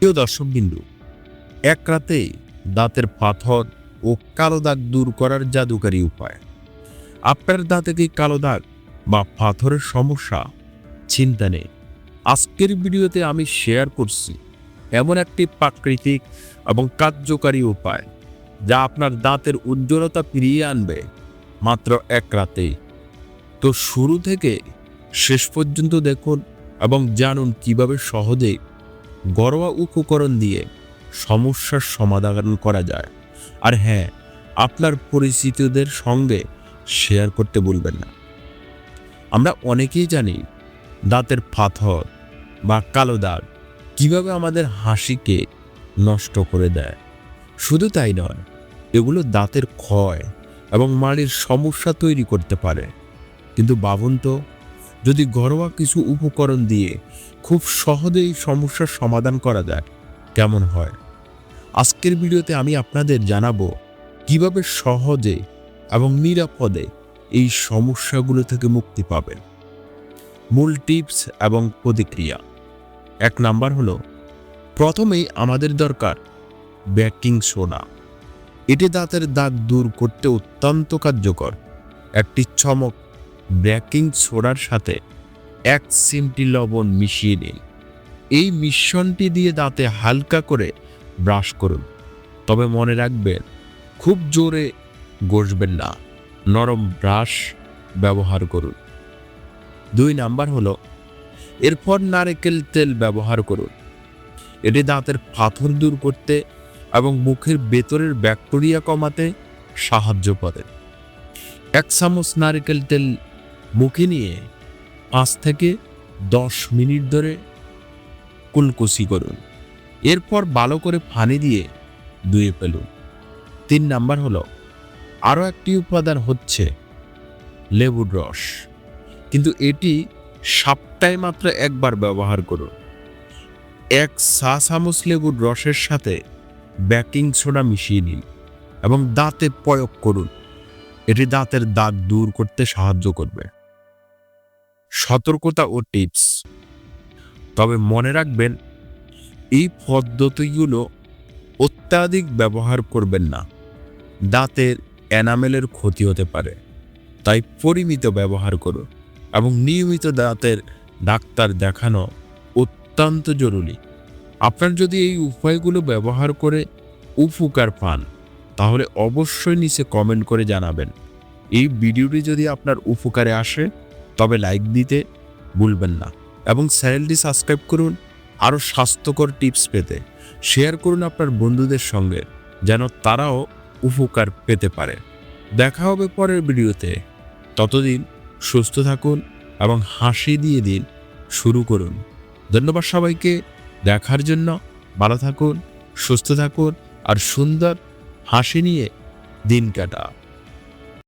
প্রিয় দর্শকবিন্দু, এক রাতে দাঁতের পাথর ও কালো দাগ দূর করার জাদুকারী উপায়। আপনার দাঁতে কি কালো দাগ বা পাথরের সমস্যা? চিন্তা নেই। আজকের ভিডিওতে আমি শেয়ার করছি এমন একটি প্রাকৃতিক এবং কার্যকারী উপায় যা আপনার দাঁতের উজ্জ্বলতা ফিরিয়ে আনবে মাত্র এক রাতেই। তো শুরু থেকে শেষ পর্যন্ত দেখুন এবং জানুন কীভাবে সহজে ঘরোয়া উপকরণ দিয়ে সমস্যার সমাধান করা যায়। আর হ্যাঁ আপনার পরিচিতদের সঙ্গে শেয়ার করতে ভুলবেন না। আমরা অনেকেই জানি দাঁতের পাথর বা কালো দাগ কীভাবে আমাদের হাসিকে নষ্ট করে দেয়। শুধু তাই নয়, এগুলো দাঁতের ক্ষয় এবং মাড়ির সমস্যা তৈরি করতে পারে। কিন্তু ভাবুন তো যদি ঘরোয়া কিছু উপকরণ দিয়ে খুব সহজেই সমস্যার সমাধান করা যায়, কেমন হয়? আজকের ভিডিওতে আমি আপনাদের জানাব কীভাবে সহজে এবং নিরাপদে এই সমস্যাগুলো থেকে মুক্তি পাবেন। মূল টিপস এবং প্রতিক্রিয়া। এক নাম্বার হলো, প্রথমেই আমাদের দরকার বেকিং সোডা। এটি দাঁতের দাগ দূর করতে অত্যন্ত কার্যকর। একটি চমক বেকিং সোডার সাথে এক চিমটি লবণ মিশিয়ে নিন। এই মিশ্রণটি দিয়ে দাঁতে হালকা করে ব্রাশ করুন। তবে মনে রাখবেন, খুব জোরে ঘষবেন না, নরম ব্রাশ ব্যবহার করুন। দুই নাম্বার হলো, এরপর নারকেল তেল ব্যবহার করুন। এটি দাঁতের পাথর দূর করতে এবং মুখের ভেতরের ব্যাকটেরিয়া কমাতে সাহায্য করে। এক চামচ নারকেল তেল মুখে নিয়ে পাঁচ থেকে দশ মিনিট ধরে কুলকুচি করুন। এরপর ভালো করে ফানি দিয়ে ধুয়ে ফেলুন। তিন নাম্বার হলো, আরও একটি উপাদান হচ্ছে লেবুর রস। কিন্তু এটি সপ্তাহে মাত্র একবার ব্যবহার করুন। এক চা চামচ লেবুর রসের সাথে বেকিং সোডা মিশিয়ে নিন এবং দাঁতে প্রয়োগ করুন। এটি দাঁতের দাগ দূর করতে সাহায্য করবে। সতর্কতা ও টিপস তবে মনে রাখবেন, এই পদ্ধতিগুলো অত্যাধিক ব্যবহার করবেন না। দাঁতের এনামেলের ক্ষতি হতে পারে, তাই পরিমিত ব্যবহার করুন এবং নিয়মিত দাঁতের ডাক্তার দেখানো অত্যন্ত জরুরি। আপনার যদি এই উপায়গুলো ব্যবহার করে উপকার পান, তাহলে অবশ্যই নিচে কমেন্ট করে জানাবেন। এই ভিডিওটি যদি আপনার উপকারে আসে তবে লাইক দিতে ভুলবেন না। এবং চ্যানেলটি সাবস্ক্রাইব করুন, আরও স্বাস্থ্যকর টিপস পেতে। শেয়ার করুন আপনার বন্ধুদের সঙ্গে, যেন তারাও উপকার পেতে পারে। দেখা হবে পরের ভিডিওতে ততদিন সুস্থ থাকুন এবং হাসি দিয়ে দিন শুরু করুন। ধন্যবাদ সবাইকে, দেখার জন্য ভালো থাকুন, সুস্থ থাকুন, আর সুন্দর হাসি নিয়ে দিন কাটা।